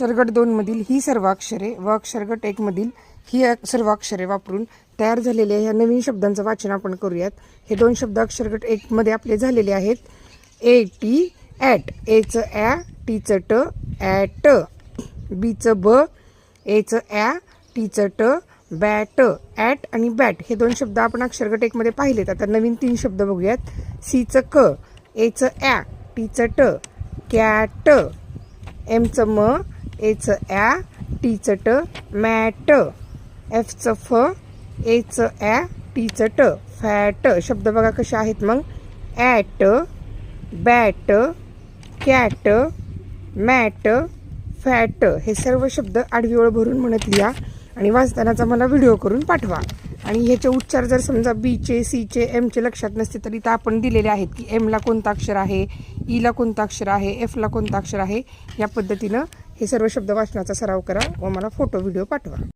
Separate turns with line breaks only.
अक्षरगट दोनमधील ही सर्व अक्षरे व अक्षरगट एकमधील ही अ- सर्व अक्षरे वापरून तयार झालेल्या ह्या नवीन शब्दांचं वाचन आपण करूयात. हे दोन शब्द अक्षरगट एकमध्ये आपले झालेले आहेत. A T at. एचं ॲ टीचं ट ॲट. बीचं ब एचं ॲ टीचं ट बॅट. ॲट आणि बॅट हे दोन शब्द आपण अक्षरगट एकमध्ये पाहिलेत. आता नवीन तीन शब्द बघूयात. सीचं क एचं ॲ टीचं ट कॅट. एमचं म एचं ॲ टीचं ट मॅट एफचं फ एचं ॲ टीचं ट फॅट. शब्द बघा कसे आहेत मग. At bat cat mat fat. हे सर्व शब्द आडवी ओळ भरून म्हणत लिहा आणि वाचतानाचा मला व्हिडिओ करून पाठवा. आणि ह्याचे उच्चार जर समजा बीचे सीचे एमचे लक्षात नसते तर इथं आपण दिलेले आहेत की एमला कोणतं अक्षर आहे e ईला कोणतं अक्षर आहे एफला कोणतं अक्षर आहे या पद्धतीनं हे सर्व शब्द वाचनाचा सराव करा व मला फोटो व्हिडिओ पाठवा.